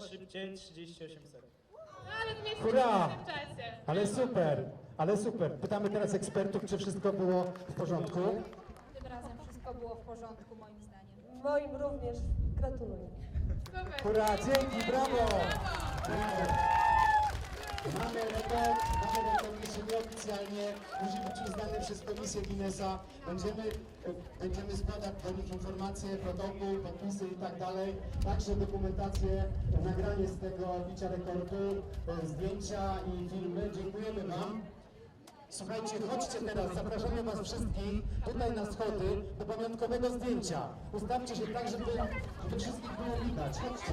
38 sekund. Ale zmieściliśmy Hurra! się w czasie. Ale super, ale super. Pytamy teraz ekspertów, czy wszystko było w porządku. Tym razem wszystko było w porządku, moim zdaniem. Moim również gratuluję. Super. Hurra, dzięki, brawo! Brawo. Mamy rekord, mamy rekord jeszcze nieoficjalnie, musi być uznany przez Komisję Guinnessa. Będziemy, będziemy składać do nich informacje, protokół, podpisy i tak dalej. Także dokumentację, nagranie z tego bicia rekordu, e, zdjęcia i filmy. Dziękujemy Wam. Słuchajcie, chodźcie teraz, zapraszamy Was wszystkich tutaj na schody do pamiątkowego zdjęcia. Ustawcie się tak, żeby, żeby wszystkich było widać. Chodźcie.